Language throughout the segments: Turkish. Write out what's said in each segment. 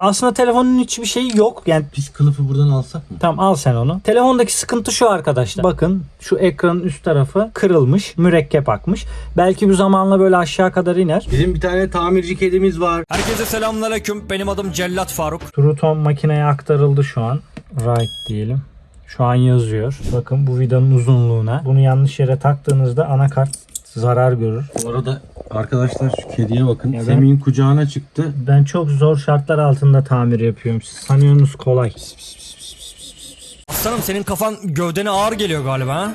Aslında telefonun hiçbir şeyi yok. Yani Biz kılıfı buradan alsak mı? Tamam al sen onu. Telefondaki sıkıntı şu arkadaşlar. Bakın şu ekranın üst tarafı kırılmış. Mürekkep akmış. Belki bu zamanla böyle aşağı kadar iner. Bizim bir tane tamirci kedimiz var. Herkese selamünaleyküm. Benim adım Cellat Faruk. Truton makineye aktarıldı şu an. Right diyelim. Şu an yazıyor. Bakın bu vidanın uzunluğuna. Bunu yanlış yere taktığınızda anakart zarar görür. Bu arada arkadaşlar şu kediye bakın. Evet. Semih'in kucağına çıktı. Ben çok zor şartlar altında tamir yapıyorum. Siz sanıyorsunuz kolay. Aslanım senin kafan gövdene ağır geliyor galiba ha?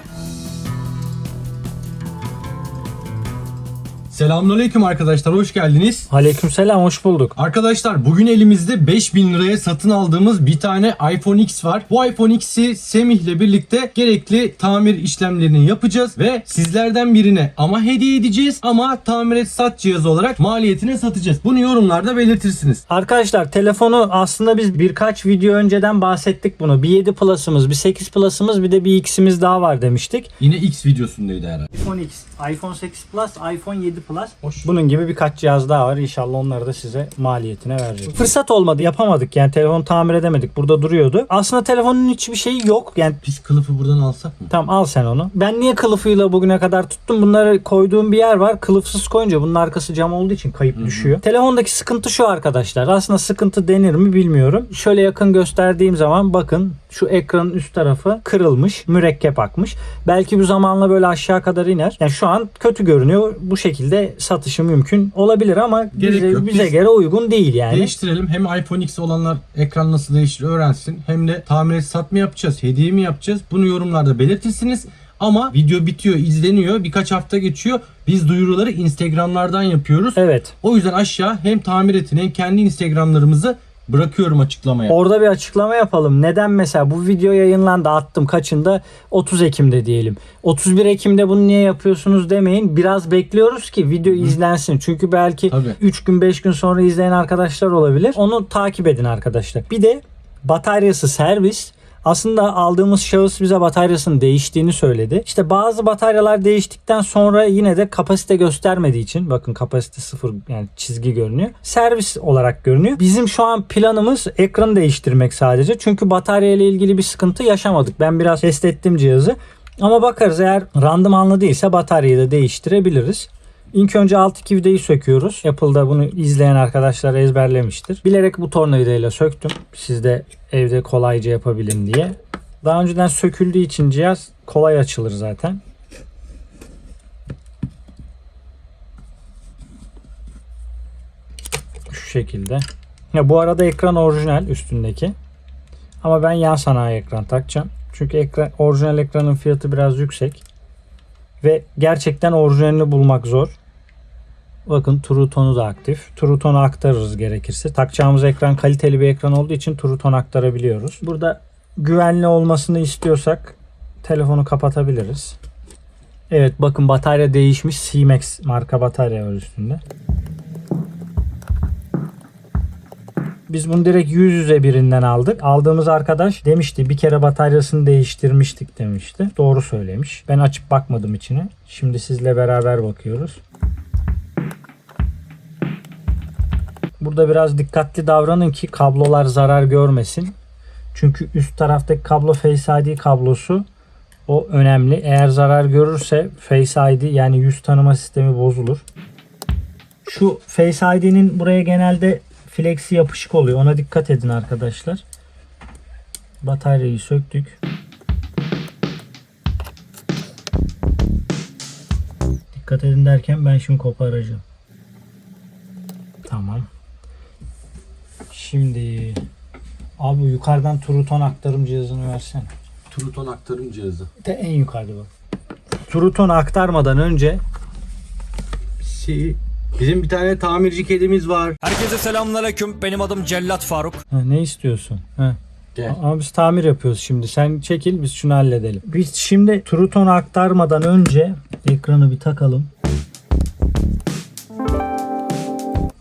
Selamünaleyküm arkadaşlar hoş geldiniz. Aleykümselam hoş bulduk. Arkadaşlar bugün elimizde 5000 liraya satın aldığımız bir tane iPhone X var. Bu iPhone X'i Semih ile birlikte gerekli tamir işlemlerini yapacağız ve sizlerden birine ama hediye edeceğiz ama tamir et sat cihazı olarak maliyetine satacağız. Bunu yorumlarda belirtirsiniz. Arkadaşlar telefonu aslında biz birkaç video önceden bahsettik bunu. Bir 7 Plus'ımız, bir 8 Plus'ımız, bir de bir X'imiz daha var demiştik. Yine X videosundaydı herhalde. iPhone X, iPhone 8 Plus, iPhone 7 Plus. Bunun gibi birkaç cihaz daha var. İnşallah onları da size maliyetine vereceğiz. Fırsat olmadı, yapamadık. Yani telefonu tamir edemedik. Burada duruyordu. Aslında telefonun hiçbir şeyi yok. Yani Biz kılıfı buradan alsak mı? Tamam al sen onu. Ben niye kılıfıyla bugüne kadar tuttum? Bunları koyduğum bir yer var. Kılıfsız koyunca bunun arkası cam olduğu için kayıp düşüyor. Telefondaki sıkıntı şu arkadaşlar. Aslında sıkıntı denir mi bilmiyorum. Şöyle yakın gösterdiğim zaman bakın şu ekranın üst tarafı kırılmış. Mürekkep akmış. Belki bu zamanla böyle aşağı kadar iner. Yani şu an kötü görünüyor. Bu şekilde satışı mümkün olabilir ama Gerek bize, yok. bize Biz- göre uygun değil yani. Değiştirelim. Hem iPhone X olanlar ekran nasıl değişir öğrensin. Hem de tamir sat mı yapacağız, hediye mi yapacağız? Bunu yorumlarda belirtirsiniz. Ama video bitiyor, izleniyor. Birkaç hafta geçiyor. Biz duyuruları Instagram'lardan yapıyoruz. Evet. O yüzden aşağı hem tamir etin hem kendi Instagram'larımızı bırakıyorum açıklamaya. Orada bir açıklama yapalım. Neden mesela bu video yayınlandı attım kaçında? 30 Ekim'de diyelim. 31 Ekim'de bunu niye yapıyorsunuz demeyin. Biraz bekliyoruz ki video izlensin. Çünkü belki Tabii. 3 gün 5 gün sonra izleyen arkadaşlar olabilir. Onu takip edin arkadaşlar. Bir de bataryası servis. Aslında aldığımız şahıs bize bataryasının değiştiğini söyledi. İşte bazı bataryalar değiştikten sonra yine de kapasite göstermediği için bakın kapasite sıfır yani çizgi görünüyor. Servis olarak görünüyor. Bizim şu an planımız ekranı değiştirmek sadece. Çünkü batarya ile ilgili bir sıkıntı yaşamadık. Ben biraz test ettim cihazı. Ama bakarız eğer randımanlı değilse bataryayı da değiştirebiliriz. İlk önce alt iki söküyoruz. Apple'da bunu izleyen arkadaşlar ezberlemiştir. Bilerek bu tornavidayla söktüm. Siz de evde kolayca yapabilin diye. Daha önceden söküldüğü için cihaz kolay açılır zaten. Şu şekilde. Ya bu arada ekran orijinal üstündeki. Ama ben yan sanayi ekran takacağım. Çünkü ekran, orijinal ekranın fiyatı biraz yüksek. Ve gerçekten orijinalini bulmak zor. Bakın True Tone'u da aktif. True Tone'u aktarırız gerekirse. Takacağımız ekran kaliteli bir ekran olduğu için True Tone aktarabiliyoruz. Burada güvenli olmasını istiyorsak telefonu kapatabiliriz. Evet bakın batarya değişmiş. C-Max marka batarya var üstünde. Biz bunu direkt yüz yüze birinden aldık. Aldığımız arkadaş demişti bir kere bataryasını değiştirmiştik demişti. Doğru söylemiş. Ben açıp bakmadım içine. Şimdi sizle beraber bakıyoruz. Burada biraz dikkatli davranın ki kablolar zarar görmesin. Çünkü üst taraftaki kablo Face ID kablosu o önemli. Eğer zarar görürse Face ID yani yüz tanıma sistemi bozulur. Şu Face ID'nin buraya genelde flexi yapışık oluyor. Ona dikkat edin arkadaşlar. Bataryayı söktük. Dikkat edin derken ben şimdi koparacağım. Tamam. Şimdi abi yukarıdan Truton aktarım cihazını versene. Truton aktarım cihazı. De en yukarıda bak. Truton aktarmadan önce Şey, bizim bir tane tamirci kedimiz var. Herkese selamünaleyküm. Benim adım Cellat Faruk. Ha, ne istiyorsun? Ha. Gel. Ama biz tamir yapıyoruz şimdi. Sen çekil biz şunu halledelim. Biz şimdi Truton aktarmadan önce ekranı bir takalım.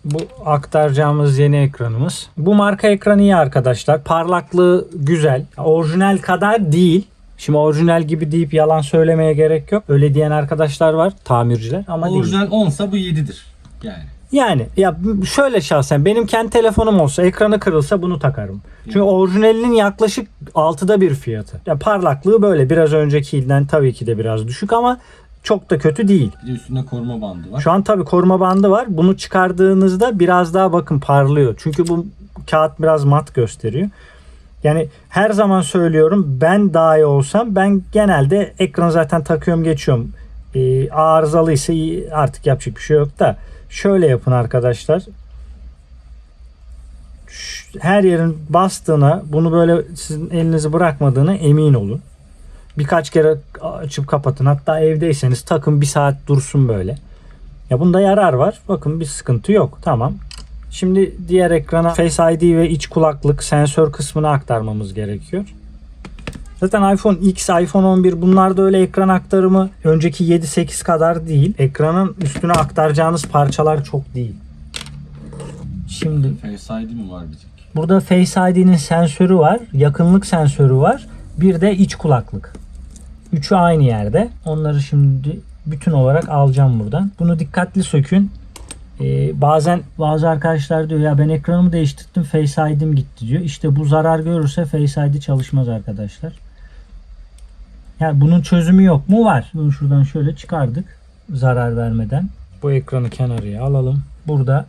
Bu aktaracağımız yeni ekranımız. Bu marka ekran iyi arkadaşlar. Parlaklığı güzel. Orijinal kadar değil. Şimdi orijinal gibi deyip yalan söylemeye gerek yok. Öyle diyen arkadaşlar var. Tamirciler ama değil. Orijinal 10'sa bu 7'dir. Yani. Yani ya şöyle şahsen benim kendi telefonum olsa ekranı kırılsa bunu takarım. Çünkü orijinalinin yaklaşık altıda bir fiyatı. Ya parlaklığı böyle biraz öncekinden tabii ki de biraz düşük ama çok da kötü değil. Bir de üstünde koruma bandı var. Şu an tabii koruma bandı var. Bunu çıkardığınızda biraz daha bakın parlıyor. Çünkü bu kağıt biraz mat gösteriyor. Yani her zaman söylüyorum ben dahi olsam ben genelde ekranı zaten takıyorum geçiyorum. Ee, arızalıysa artık yapacak bir şey yok da şöyle yapın arkadaşlar. Her yerin bastığına bunu böyle sizin elinizi bırakmadığına emin olun. Birkaç kere açıp kapatın. Hatta evdeyseniz takın bir saat dursun böyle. Ya bunda yarar var. Bakın bir sıkıntı yok. Tamam. Şimdi diğer ekrana Face ID ve iç kulaklık sensör kısmını aktarmamız gerekiyor. Zaten iPhone X, iPhone 11 bunlarda öyle ekran aktarımı önceki 7-8 kadar değil. Ekranın üstüne aktaracağınız parçalar çok değil. Şimdi Face ID mi var bir tek? Burada Face ID'nin sensörü var, yakınlık sensörü var, bir de iç kulaklık. Üçü aynı yerde. Onları şimdi bütün olarak alacağım buradan. Bunu dikkatli sökün. Ee, bazen bazı arkadaşlar diyor ya ben ekranımı değiştirdim Face ID'm gitti diyor. İşte bu zarar görürse Face ID çalışmaz arkadaşlar. Yani bunun çözümü yok mu? Var. Bunu şuradan şöyle çıkardık zarar vermeden. Bu ekranı kenarıya alalım. Burada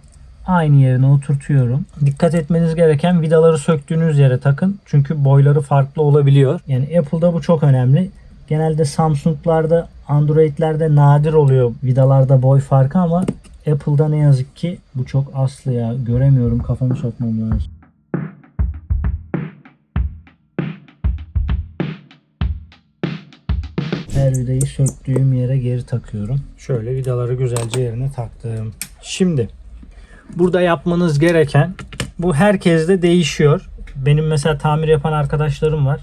aynı yerine oturtuyorum. Dikkat etmeniz gereken vidaları söktüğünüz yere takın. Çünkü boyları farklı olabiliyor. Yani Apple'da bu çok önemli. Genelde Samsung'larda, Android'lerde nadir oluyor vidalarda boy farkı ama Apple'da ne yazık ki bu çok aslı ya. Göremiyorum kafamı sokmam lazım. Her vidayı söktüğüm yere geri takıyorum. Şöyle vidaları güzelce yerine taktım. Şimdi burada yapmanız gereken bu herkeste değişiyor. Benim mesela tamir yapan arkadaşlarım var.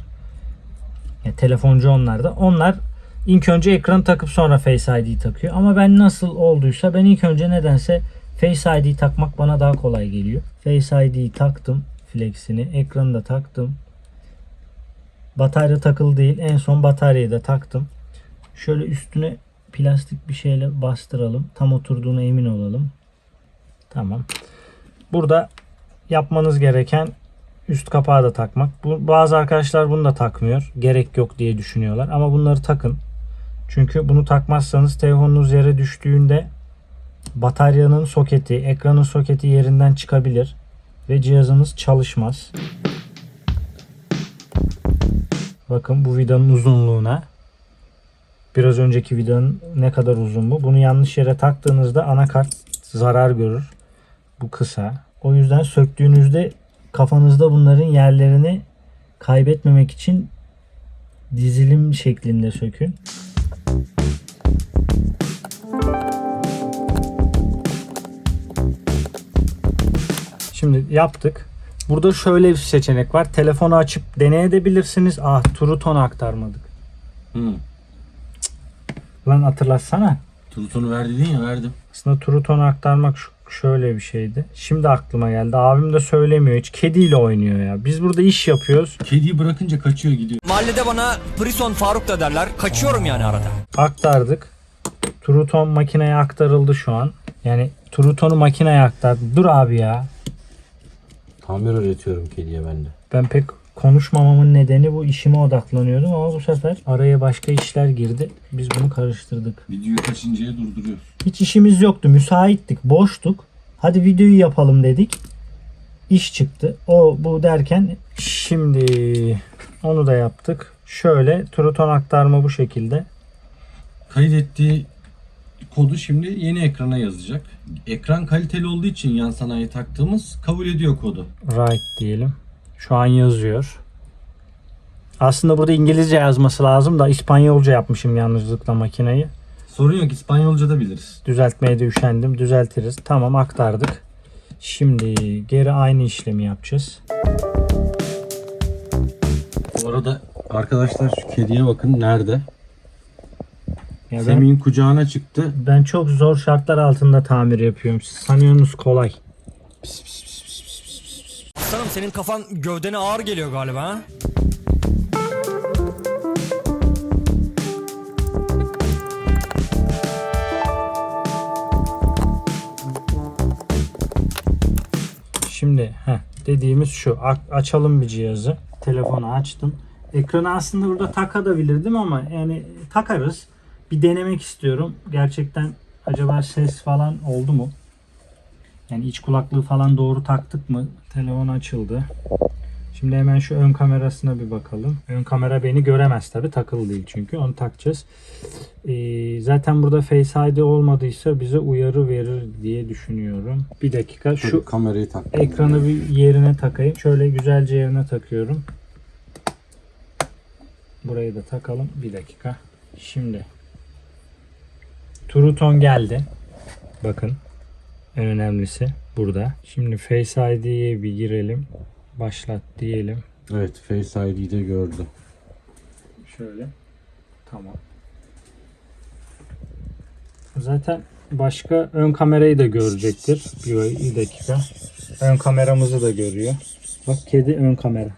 Ya, telefoncu onlar da. Onlar ilk önce ekranı takıp sonra Face ID takıyor. Ama ben nasıl olduysa ben ilk önce nedense Face ID takmak bana daha kolay geliyor. Face ID'yi taktım flexini. Ekranı da taktım. Batarya takılı değil. En son bataryayı da taktım. Şöyle üstüne plastik bir şeyle bastıralım. Tam oturduğuna emin olalım. Tamam. Burada yapmanız gereken üst kapağı da takmak. Bu, bazı arkadaşlar bunu da takmıyor. Gerek yok diye düşünüyorlar. Ama bunları takın. Çünkü bunu takmazsanız telefonunuz yere düştüğünde bataryanın soketi, ekranın soketi yerinden çıkabilir ve cihazınız çalışmaz. Bakın bu vidanın uzunluğuna. Biraz önceki vidanın ne kadar uzun bu. Bunu yanlış yere taktığınızda anakart zarar görür. Bu kısa. O yüzden söktüğünüzde kafanızda bunların yerlerini kaybetmemek için dizilim şeklinde sökün. Şimdi yaptık. Burada şöyle bir seçenek var. Telefonu açıp deneyebilirsiniz. Ah Truton aktarmadık. Hı. Lan hatırlatsana. Trutonu ver dedin ya verdim. Aslında Truton'u aktarmak şu- şöyle bir şeydi. Şimdi aklıma geldi. Abim de söylemiyor. Hiç kediyle oynuyor ya. Biz burada iş yapıyoruz. Kediyi bırakınca kaçıyor gidiyor. Mahallede bana Prison Faruk da derler. Kaçıyorum yani arada. Aktardık. Truton makineye aktarıldı şu an. Yani Truton'u makineye aktardı. Dur abi ya. Tamir öğretiyorum kediye ben de. Ben pek konuşmamamın nedeni bu işime odaklanıyordum ama bu sefer araya başka işler girdi. Biz bunu karıştırdık. Videoyu kaçıncıya durduruyoruz. Hiç işimiz yoktu. Müsaittik. Boştuk. Hadi videoyu yapalım dedik. İş çıktı. O bu derken şimdi onu da yaptık. Şöyle Truton aktarma bu şekilde. Kaydettiği kodu şimdi yeni ekrana yazacak. Ekran kaliteli olduğu için yan sanayi taktığımız kabul ediyor kodu. Right diyelim. Şu an yazıyor. Aslında burada İngilizce yazması lazım da İspanyolca yapmışım yanlışlıkla makineyi. Sorun yok İspanyolca da biliriz. Düzeltmeye de üşendim. Düzeltiriz. Tamam aktardık. Şimdi geri aynı işlemi yapacağız. Bu arada arkadaşlar şu kediye bakın nerede? Ya Semih'in kucağına çıktı. ben çok zor şartlar altında tamir yapıyorum. Siz sanıyorsunuz kolay. Aslanım senin kafan gövdene ağır geliyor galiba ha? Şimdi heh, dediğimiz şu. Açalım bir cihazı. Telefonu açtım. Ekranı aslında burada takabilirdim ama yani takarız. Bir denemek istiyorum. Gerçekten acaba ses falan oldu mu? Yani iç kulaklığı falan doğru taktık mı? Telefon açıldı. Şimdi hemen şu ön kamerasına bir bakalım. Ön kamera beni göremez tabi takılı değil çünkü onu takacağız. Ee, zaten burada Face ID olmadıysa bize uyarı verir diye düşünüyorum. Bir dakika şu Şu kamerayı tak. ekranı bir yerine takayım. Şöyle güzelce yerine takıyorum. Burayı da takalım. Bir dakika. Şimdi Truton geldi. Bakın. En önemlisi burada. Şimdi Face ID'ye bir girelim. Başlat diyelim. Evet Face ID'yi de gördü. Şöyle. Tamam. Zaten başka ön kamerayı da görecektir. Bir, dakika. Ön kameramızı da görüyor. Bak kedi ön kamera.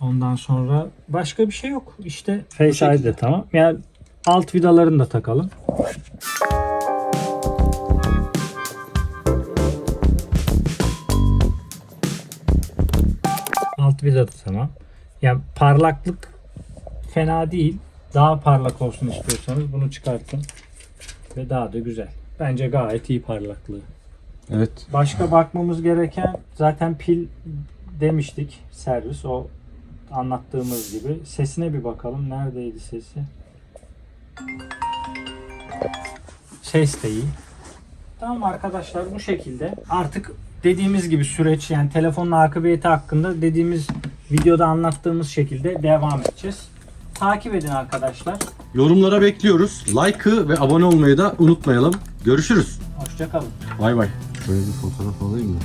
Ondan sonra başka bir şey yok. İşte Face ID tamam. Yani alt vidalarını da takalım. Da tamam. Yani parlaklık fena değil. Daha parlak olsun istiyorsanız bunu çıkartın. Ve daha da güzel. Bence gayet iyi parlaklığı. Evet. Başka bakmamız gereken zaten pil demiştik servis o anlattığımız gibi. Sesine bir bakalım. Neredeydi sesi? Ses de iyi. Tamam arkadaşlar bu şekilde. Artık dediğimiz gibi süreç yani telefonun akıbeti hakkında dediğimiz videoda anlattığımız şekilde devam edeceğiz. Takip edin arkadaşlar. Yorumlara bekliyoruz. Like'ı ve abone olmayı da unutmayalım. Görüşürüz. Hoşçakalın. Bay bay. Şöyle bir fotoğraf alayım mı?